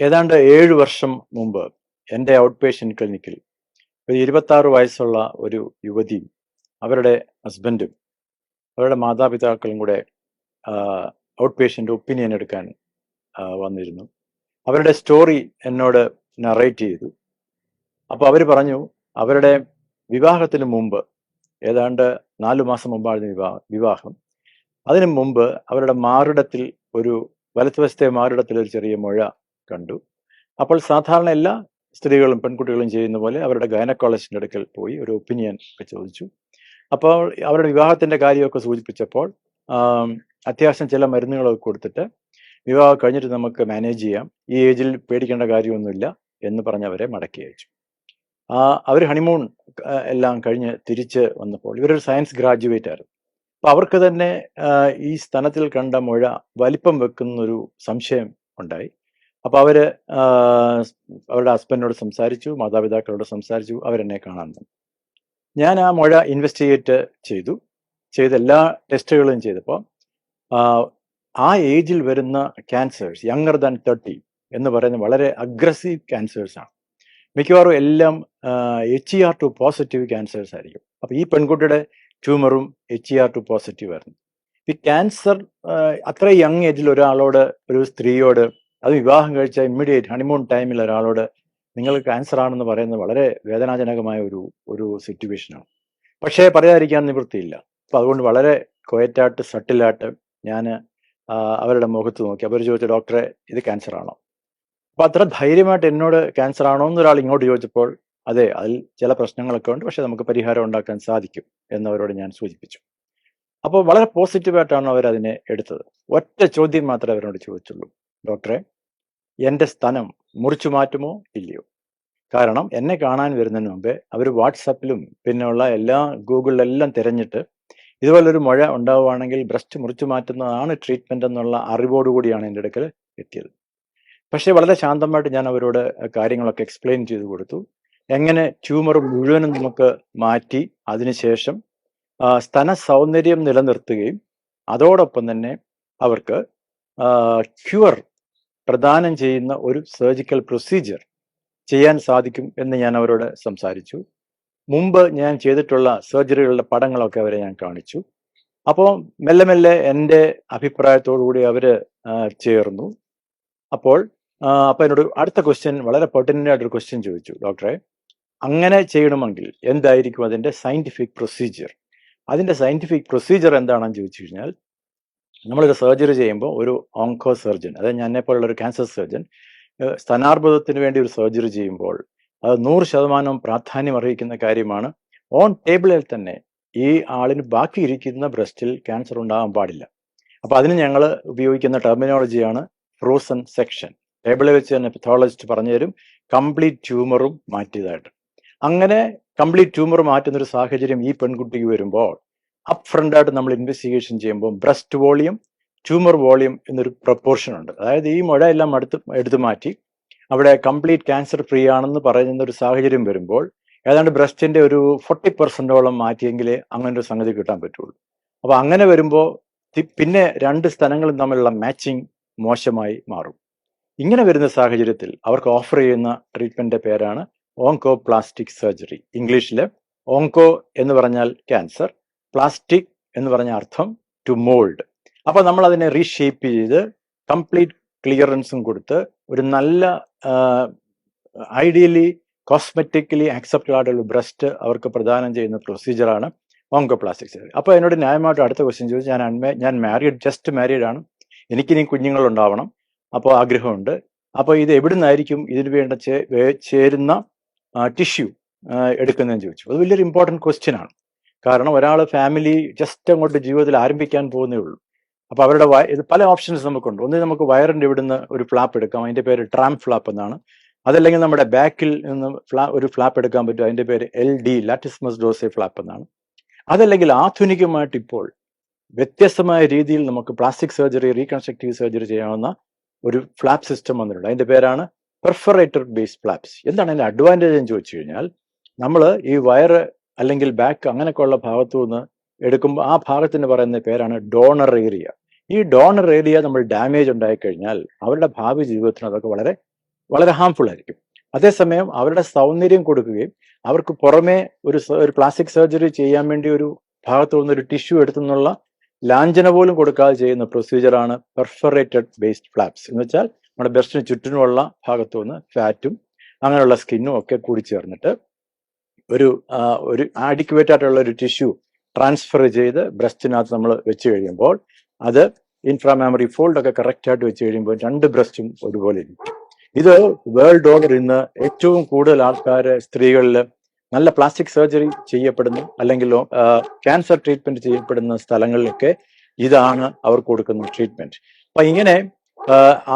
ഏതാണ്ട് ഏഴ് വർഷം മുമ്പ് എന്റെ ഔട്ട് പേഷ്യന്റ് ക്ലിനിക്കിൽ ഒരു ഇരുപത്താറ് വയസ്സുള്ള ഒരു യുവതിയും അവരുടെ ഹസ്ബൻഡും അവരുടെ മാതാപിതാക്കളും കൂടെ ഔട്ട് പേഷ്യന്റ് ഒപ്പീനിയൻ എടുക്കാൻ വന്നിരുന്നു. അവരുടെ സ്റ്റോറി എന്നോട് നറേറ്റ് ചെയ്തു. അപ്പോൾ അവർ പറഞ്ഞു അവരുടെ വിവാഹത്തിന് മുമ്പ് ഏതാണ്ട് നാലു മാസം മുമ്പായിരുന്നു വിവാഹം വിവാഹം. അതിനു മുമ്പ് അവരുടെ മാറിടത്തിൽ ഒരു വലത്തുവശത്തെ മാറിടത്തിൽ ഒരു ചെറിയ മുഴ കണ്ടു. അപ്പോൾ സാധാരണ എല്ലാ സ്ത്രീകളും പെൺകുട്ടികളും ചെയ്യുന്ന പോലെ അവരുടെ ഗൈനക്കോളജിന്റെ അടുക്കൽ പോയി ഒരു ഒപ്പീനിയൻ ഒക്കെ ചോദിച്ചു. അപ്പോൾ അവരുടെ വിവാഹത്തിന്റെ കാര്യമൊക്കെ സൂചിപ്പിച്ചപ്പോൾ അത്യാവശ്യം ചില മരുന്നുകളൊക്കെ കൊടുത്തിട്ട് വിവാഹം കഴിഞ്ഞിട്ട് നമുക്ക് മാനേജ് ചെയ്യാം. ഈ ഏജിൽ പേടിക്കേണ്ട കാര്യമൊന്നുമില്ല എന്ന് പറഞ്ഞ് അവരെ മടക്കി അയച്ചു. അവർ ഹണിമൂൺ എല്ലാം കഴിഞ്ഞ് തിരിച്ച് വന്നപ്പോൾ ഇവരൊരു സയൻസ് ഗ്രാജുവേറ്റ് ആയിരുന്നു. അപ്പം അവർക്ക് തന്നെ ഈ സ്ഥലത്തിൽ കണ്ട മുഴ വലിപ്പം വെക്കുന്നൊരു സംശയം ഉണ്ടായി. അപ്പൊ അവർ അവരുടെ ഹസ്ബൻഡിനോട് സംസാരിച്ചു മാതാപിതാക്കളോട് സംസാരിച്ചു അവരെന്നെ കാണാൻ വന്നു. ഞാൻ ആ മുഴ ഇൻവെസ്റ്റിഗേറ്റ് ചെയ്തു. ചെയ്ത എല്ലാ ടെസ്റ്റുകളും ചെയ്തപ്പോൾ ആ ഏജിൽ വരുന്ന ക്യാൻസേഴ്സ് യങ്ങർ ദാൻ തേർട്ടി എന്ന് പറയുന്ന വളരെ അഗ്രസീവ് ക്യാൻസേഴ്സ് ആണ്. മിക്കവാറും എല്ലാം H E R two positive cancers ആയിരിക്കും. അപ്പൊ ഈ പെൺകുട്ടിയുടെ ട്യൂമറും H E R two positive ആയിരുന്നു. ഈ ക്യാൻസർ അത്ര യങ് ഏജിൽ ഒരാളോട് ഒരു സ്ത്രീയോട് അത് വിവാഹം കഴിച്ച ഇമ്മീഡിയറ്റ് ഹണിമൂൺ ടൈമിൽ ഒരാളോട് നിങ്ങൾ ക്യാൻസർ ആണെന്ന് പറയുന്നത് വളരെ വേദനാജനകമായ ഒരു ഒരു സിറ്റുവേഷനാണ് പക്ഷേ പറയാതിരിക്കാൻ നിവൃത്തിയില്ല. അപ്പം അതുകൊണ്ട് വളരെ ക്വയറ്റായിട്ട് സട്ടിലായിട്ട് ഞാൻ അവരുടെ മുഖത്ത് നോക്കി. അവർ ചോദിച്ച ഡോക്ടറെ ഇത് ക്യാൻസർ ആണോ? അപ്പം അത്ര ധൈര്യമായിട്ട് എന്നോട് ക്യാൻസർ ആണോ എന്നൊരാൾ ഇങ്ങോട്ട് ചോദിച്ചപ്പോൾ അതെ അതിൽ ചില പ്രശ്നങ്ങളൊക്കെ ഉണ്ട്. പക്ഷെ നമുക്ക് പരിഹാരം ഉണ്ടാക്കാൻ സാധിക്കും എന്നവരോട് ഞാൻ സൂചിപ്പിച്ചു. അപ്പോൾ വളരെ പോസിറ്റീവായിട്ടാണ് അവർ അതിനെ എടുത്തത്. ഒറ്റ ചോദ്യം മാത്രമേ അവരോട് ചോദിച്ചുള്ളൂ. ഡോക്ടറെ എന്റെ സ്ഥലം മുറിച്ചു മാറ്റുമോ ഇല്ലയോ? കാരണം എന്നെ കാണാൻ വരുന്നതിന് മുമ്പേ അവർ വാട്സപ്പിലും പിന്നെയുള്ള എല്ലാ ഗൂഗിളിലെല്ലാം തിരഞ്ഞിട്ട് ഇതുപോലൊരു മഴ ഉണ്ടാവുകയാണെങ്കിൽ ബ്രസ്റ്റ് മുറിച്ചു മാറ്റുന്നതാണ് ട്രീറ്റ്മെന്റ് എന്നുള്ള അറിവോടുകൂടിയാണ് എന്റെ അടുക്കൽ എത്തിയത്. പക്ഷേ വളരെ ശാന്തമായിട്ട് ഞാൻ അവരോട് കാര്യങ്ങളൊക്കെ എക്സ്പ്ലെയിൻ ചെയ്തു കൊടുത്തു. എങ്ങനെ ട്യൂമർ മുഴുവനും നമുക്ക് മാറ്റി അതിനുശേഷം സ്തന സൗന്ദര്യം നിലനിർത്തുകയും അതോടൊപ്പം തന്നെ അവർക്ക് ക്യൂർ പ്രദാനം ചെയ്യുന്ന ഒരു സർജിക്കൽ പ്രൊസീജിയർ ചെയ്യാൻ സാധിക്കും എന്ന് ഞാൻ അവരോട് സംസാരിച്ചു. മുമ്പ് ഞാൻ ചെയ്തിട്ടുള്ള സർജറികളുടെ പടങ്ങളൊക്കെ അവരെ ഞാൻ കാണിച്ചു. അപ്പോൾ മെല്ലെ മെല്ലെ എന്റെ അഭിപ്രായത്തോടു കൂടി അവർ ആ, ചേർന്നു. അപ്പോൾ അപ്പം എന്നോട് അടുത്ത ക്വസ്റ്റ്യൻ വളരെ പെർട്ടിനായിട്ടൊരു ക്വസ്റ്റ്യൻ ചോദിച്ചു ഡോക്ടറെ അങ്ങനെ ചെയ്യണമെങ്കിൽ എന്തായിരിക്കും അതിന്റെ സയന്റിഫിക് പ്രൊസീജിയർ അതിന്റെ സയന്റിഫിക് പ്രൊസീജിയർ എന്താണെന്ന് ചോദിച്ചു കഴിഞ്ഞാൽ നമ്മളൊരു സർജറി ചെയ്യുമ്പോൾ ഒരു ഓങ്കോ സർജൻ അതായത് ഞാൻ പോലുള്ള ഒരു ക്യാൻസർ സർജൻ സ്ഥാനാർബുദത്തിന് വേണ്ടി ഒരു സർജറി ചെയ്യുമ്പോൾ അത് നൂറ് ശതമാനം പ്രാധാന്യം അർഹിക്കുന്ന കാര്യമാണ്. ഓൺ ടേബിളിൽ തന്നെ ഈ ആളിന് ബാക്കി ഇരിക്കുന്ന ബ്രസ്റ്റിൽ ക്യാൻസർ ഉണ്ടാകാൻ പാടില്ല. അപ്പൊ അതിന് ഞങ്ങൾ ഉപയോഗിക്കുന്ന ടെർമിനോളജിയാണ് ഫ്രോസൺ സെക്ഷൻ ടേബിളിൽ വെച്ച് തന്നെ പെത്തോളജിസ്റ്റ് പറഞ്ഞു തരും കംപ്ലീറ്റ് ട്യൂമറും മാറ്റിയതായിട്ട്. അങ്ങനെ കംപ്ലീറ്റ് ട്യൂമർ മാറ്റുന്ന ഒരു സാഹചര്യം ഈ പെൺകുട്ടിക്ക് വരുമ്പോൾ അപ്പ് ഫ്രണ്ട് ആയിട്ട് നമ്മൾ ഇൻവെസ്റ്റിഗേഷൻ ചെയ്യുമ്പോൾ ബ്രസ്റ്റ് വോളിയം ട്യൂമർ വോളിയം എന്നൊരു പ്രപ്പോർഷൻ ഉണ്ട്. അതായത് ഈ മുഴ എല്ലാം അടുത്ത് എടുത്തു മാറ്റി അവിടെ കംപ്ലീറ്റ് ക്യാൻസർ ഫ്രീ ആണെന്ന് പറയുന്ന ഒരു സാഹചര്യം വരുമ്പോൾ ഏതാണ്ട് ബ്രസ്റ്റിന്റെ ഒരു ഫോർട്ടി പെർസെന്റോളം മാറ്റിയെങ്കിലേ അങ്ങനെ ഒരു സംഗതി കിട്ടാൻ പറ്റുള്ളൂ. അപ്പോൾ അങ്ങനെ വരുമ്പോൾ പിന്നെ രണ്ട് സ്ഥലങ്ങളും തമ്മിലുള്ള മാച്ചിങ് മോശമായി മാറും. ഇങ്ങനെ വരുന്ന സാഹചര്യത്തിൽ അവർക്ക് ഓഫർ ചെയ്യുന്ന ട്രീറ്റ്മെന്റിന്റെ പേരാണ് ഓങ്കോ പ്ലാസ്റ്റിക് സർജറി ഇംഗ്ലീഷിൽ ഓങ്കോ എന്ന് പറഞ്ഞാൽ ക്യാൻസർ പ്ലാസ്റ്റിക് എന്ന് പറഞ്ഞ അർത്ഥം ടു മോൾഡ് അപ്പോൾ നമ്മൾ അതിനെ റീഷേപ്പ് ചെയ്ത് കംപ്ലീറ്റ് ക്ലിയറൻസും കൊടുത്ത് ഒരു നല്ല ഐഡിയലി കോസ്മെറ്റിക്കലി ആക്സെപ്റ്റഡ് ആയിട്ടുള്ള ബ്രസ്റ്റ് അവർക്ക് പ്രദാനം ചെയ്യുന്ന പ്രൊസീജിയറാണ് ഓങ്കോപ്ലാസ്റ്റിക് സർജറി അപ്പോൾ എന്നോട് ന്യായമായിട്ട് അടുത്ത ക്വസ്റ്റ്യൻ ചോദിച്ചു. ഞാൻ അൺമേ ഞാൻ മാരീഡ് ജസ്റ്റ് മാരീഡ് ആണ്. എനിക്കിനി കുഞ്ഞുങ്ങളുണ്ടാവണം അപ്പോൾ ആഗ്രഹമുണ്ട്. അപ്പോൾ ഇത് എവിടെ നിന്നായിരിക്കും ഇതിന് വേണ്ട ചേരുന്ന ടിഷ്യൂ എടുക്കുന്നതെന്ന് ചോദിച്ചു. അത് വലിയൊരു ഇമ്പോർട്ടന്റ് ക്വസ്റ്റ്യൻ ആണ്. കാരണം ഒരാൾ ഫാമിലി ജസ്റ്റ് അങ്ങോട്ട് ജീവിതത്തിൽ ആരംഭിക്കാൻ പോകുന്നേ ഉള്ളൂ. അപ്പോൾ അവരുടെ ഇത് പല ഓപ്ഷൻസ് നമുക്കുണ്ട്. ഒന്ന് നമുക്ക് വയറിന്റെ ഇവിടുന്ന് ഒരു ഫ്ലാപ്പ് എടുക്കാം. അതിന്റെ പേര് ട്രാം ഫ്ലാപ്പ് എന്നാണ്. അതല്ലെങ്കിൽ നമ്മുടെ ബാക്കിൽ നിന്ന് ഫ്ലാ ഒരു ഫ്ലാപ്പ് എടുക്കാൻ പറ്റും. അതിന്റെ പേര് L D latissimus dorsi flap എന്നാണ്. അതല്ലെങ്കിൽ ആധുനികമായിട്ട് ഇപ്പോൾ വ്യത്യസ്തമായ രീതിയിൽ നമുക്ക് പ്ലാസ്റ്റിക് സർജറി റീകൺസ്ട്രക്റ്റീവ് സർജറി ചെയ്യാവുന്ന ഒരു ഫ്ലാപ്പ് സിസ്റ്റം വന്നിട്ടുണ്ട്. അതിന്റെ പേരാണ് പെർഫറേറ്റർ ബേസ് ഫ്ലാപ്സ് എന്താണ് അതിന്റെ അഡ്വാന്റേജ് എന്ന് ചോദിച്ചു കഴിഞ്ഞാൽ നമ്മൾ ഈ വയറ് അല്ലെങ്കിൽ ബാക്ക് അങ്ങനെയൊക്കെയുള്ള ഭാഗത്തു നിന്ന് എടുക്കുമ്പോൾ ആ ഭാഗത്തിന് പറയുന്ന പേരാണ് ഡോണർ ഏരിയ. ഈ ഡോണർ ഏരിയ നമ്മൾ ഡാമേജ് ഉണ്ടായിക്കഴിഞ്ഞാൽ അവരുടെ ഭാവി ജീവിതത്തിന് അതൊക്കെ വളരെ വളരെ ഹാംഫുൾ ആയിരിക്കും. അതേസമയം അവരുടെ സൗന്ദര്യം കൊടുക്കുകയും അവർക്ക് പുറമേ ഒരു ഒരു പ്ലാസ്റ്റിക് സർജറി ചെയ്യാൻ വേണ്ടി ഒരു ഭാഗത്തു ഒരു ടിഷ്യൂ എടുത്തുനിന്നുള്ള ലാഞ്ചന പോലും കൊടുക്കാതെ ചെയ്യുന്ന പ്രൊസീജിയറാണ് പെർഫറേറ്റഡ് ബേസ്ഡ് ഫ്ലാപ്സ് എന്ന് വെച്ചാൽ നമ്മുടെ ബ്രസ്റ്റിന് ചുറ്റിനുമുള്ള ഭാഗത്തു നിന്ന് ഫാറ്റും അങ്ങനെയുള്ള സ്കിന്നും ഒക്കെ കൂടി ചേർന്നിട്ട് ഒരു ഒരു ആഡിക്വേറ്റ് ആയിട്ടുള്ള ഒരു ടിഷ്യൂ ട്രാൻസ്ഫർ ചെയ്ത് ബ്രസ്റ്റിനകത്ത് നമ്മൾ വെച്ച് കഴിയുമ്പോൾ അത് ഇൻഫ്രാമാമറി ഫോൾഡ് ഒക്കെ കറക്റ്റ് ആയിട്ട് വെച്ച് കഴിയുമ്പോൾ രണ്ട് ബ്രസ്റ്റും ഒരുപോലെ ഇരിക്കും. ഇത് വേൾഡ് ഓവർ ഇന്ന് ഏറ്റവും കൂടുതൽ ആൾക്കാർ സ്ത്രീകളിൽ നല്ല പ്ലാസ്റ്റിക് സർജറി ചെയ്യപ്പെടുന്നു അല്ലെങ്കിൽ ക്യാൻസർ ട്രീറ്റ്മെന്റ് ചെയ്യപ്പെടുന്ന സ്ഥലങ്ങളിലൊക്കെ ഇതാണ് അവർ കൊടുക്കുന്ന ട്രീറ്റ്മെന്റ് അപ്പൊ ഇങ്ങനെ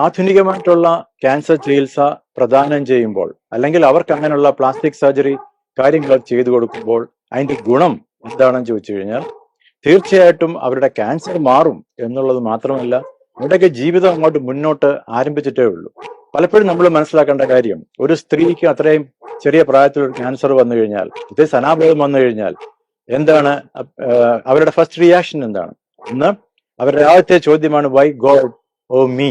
ആധുനികമായിട്ടുള്ള ക്യാൻസർ ചികിത്സ പ്രദാനം ചെയ്യുമ്പോൾ അല്ലെങ്കിൽ അവർക്ക് അങ്ങനെയുള്ള പ്ലാസ്റ്റിക് സർജറി കാര്യങ്ങൾ ചെയ്തു കൊടുക്കുമ്പോൾ അതിന്റെ ഗുണം എന്താണെന്ന് ചോദിച്ചു കഴിഞ്ഞാൽ തീർച്ചയായിട്ടും അവരുടെ ക്യാൻസർ മാറും എന്നുള്ളത് മാത്രമല്ല അവരുടെയൊക്കെ ജീവിതം അങ്ങോട്ട് മുന്നോട്ട് ആരംഭിച്ചിട്ടേ ഉള്ളൂ. പലപ്പോഴും നമ്മൾ മനസ്സിലാക്കേണ്ട കാര്യം ഒരു സ്ത്രീക്ക് അത്രയും ചെറിയ പ്രായത്തിൽ ഒരു ക്യാൻസർ വന്നു കഴിഞ്ഞാൽ ഇതേ സനാബോധം വന്നു കഴിഞ്ഞാൽ എന്താണ് അവരുടെ ഫസ്റ്റ് റിയാക്ഷൻ എന്താണ്? ഒന്ന് അവരുടെ ആദ്യത്തെ ചോദ്യമാണ് വൈ ഗോഡ് ഓ മീ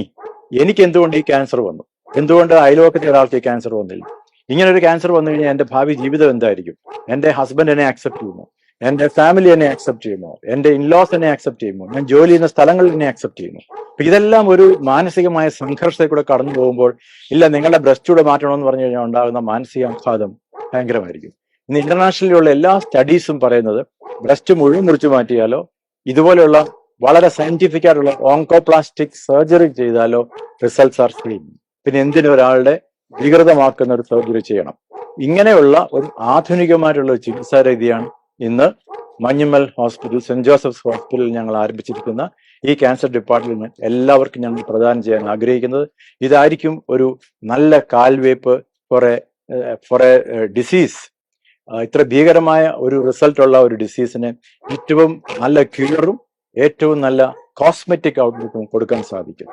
എനിക്ക് എന്തുകൊണ്ട് ഈ ക്യാൻസർ വന്നു? എന്തുകൊണ്ട് അയൽവക്കത്തെ ഒരാൾക്ക് ഈ ക്യാൻസർ വന്നില്ല? ഇങ്ങനെ ഒരു ക്യാൻസർ വന്നു കഴിഞ്ഞാൽ എന്റെ ഭാവി ജീവിതം എന്തായിരിക്കും? എന്റെ ഹസ്ബൻഡ് എന്നെ ആക്സെപ്റ്റ് ചെയ്യുമോ? എന്റെ ഫാമിലി എന്നെ ആക്സെപ്റ്റ് ചെയ്യുമോ? എന്റെ ഇൻലോസ് എന്നെ ആക്സെപ്റ്റ് ചെയ്യുമോ? ഞാൻ ജോലി ചെയ്യുന്ന സ്ഥലങ്ങൾ എന്നെ ആക്സെപ്റ്റ് ചെയ്യുമോ? അപ്പൊ ഇതെല്ലാം ഒരു മാനസികമായ സംഘർഷത്തിൽ കൂടെ കടന്നു പോകുമ്പോൾ ഇല്ല നിങ്ങളുടെ ബ്രസ്റ്റ് കൂടെ മാറ്റണമെന്ന് പറഞ്ഞു കഴിഞ്ഞാൽ ഉണ്ടാകുന്ന മാനസിക ആഘാതം ഭയങ്കരമായിരിക്കും. ഇന്ന് ഇന്റർനാഷണലിലുള്ള എല്ലാ സ്റ്റഡീസും പറയുന്നത് ബ്രസ്റ്റ് മുഴുവൻ മുറിച്ചു മാറ്റിയാലോ ഇതുപോലെയുള്ള വളരെ സയന്റിഫിക് ആയിട്ടുള്ള ഓങ്കോപ്ലാസ്റ്റിക് സർജറി ചെയ്താലോ റിസൾട്ട്സ് ആർ സെയിം പിന്നെ എന്തിനു ഒരാളുടെ വികൃതമാക്കുന്ന ഒരു സർജറി ചെയ്യണം. ഇങ്ങനെയുള്ള ഒരു ആധുനികമായിട്ടുള്ള ചികിത്സാ രീതിയാണ് ഇന്ന് മഞ്ഞുമൽ ഹോസ്പിറ്റൽ സെന്റ് ജോസഫ്സ് ഹോസ്പിറ്റലിൽ ഞങ്ങൾ ആരംഭിച്ചിരിക്കുന്ന ഈ ക്യാൻസർ ഡിപ്പാർട്ട്മെന്റ് എല്ലാവർക്കും ഞങ്ങൾ പ്രദാനം ചെയ്യാൻ ആഗ്രഹിക്കുന്നത്. ഇതായിരിക്കും ഒരു നല്ല കാൽവേപ്പ് for a for a disease ഇത്ര ഭീകരമായ ഒരു റിസൾട്ടുള്ള ഒരു ഡിസീസിന് ഏറ്റവും നല്ല ക്യൂറും ഏറ്റവും നല്ല കോസ്മെറ്റിക് ഔട്ട്ലുക്കും കൊടുക്കാൻ സാധിക്കും.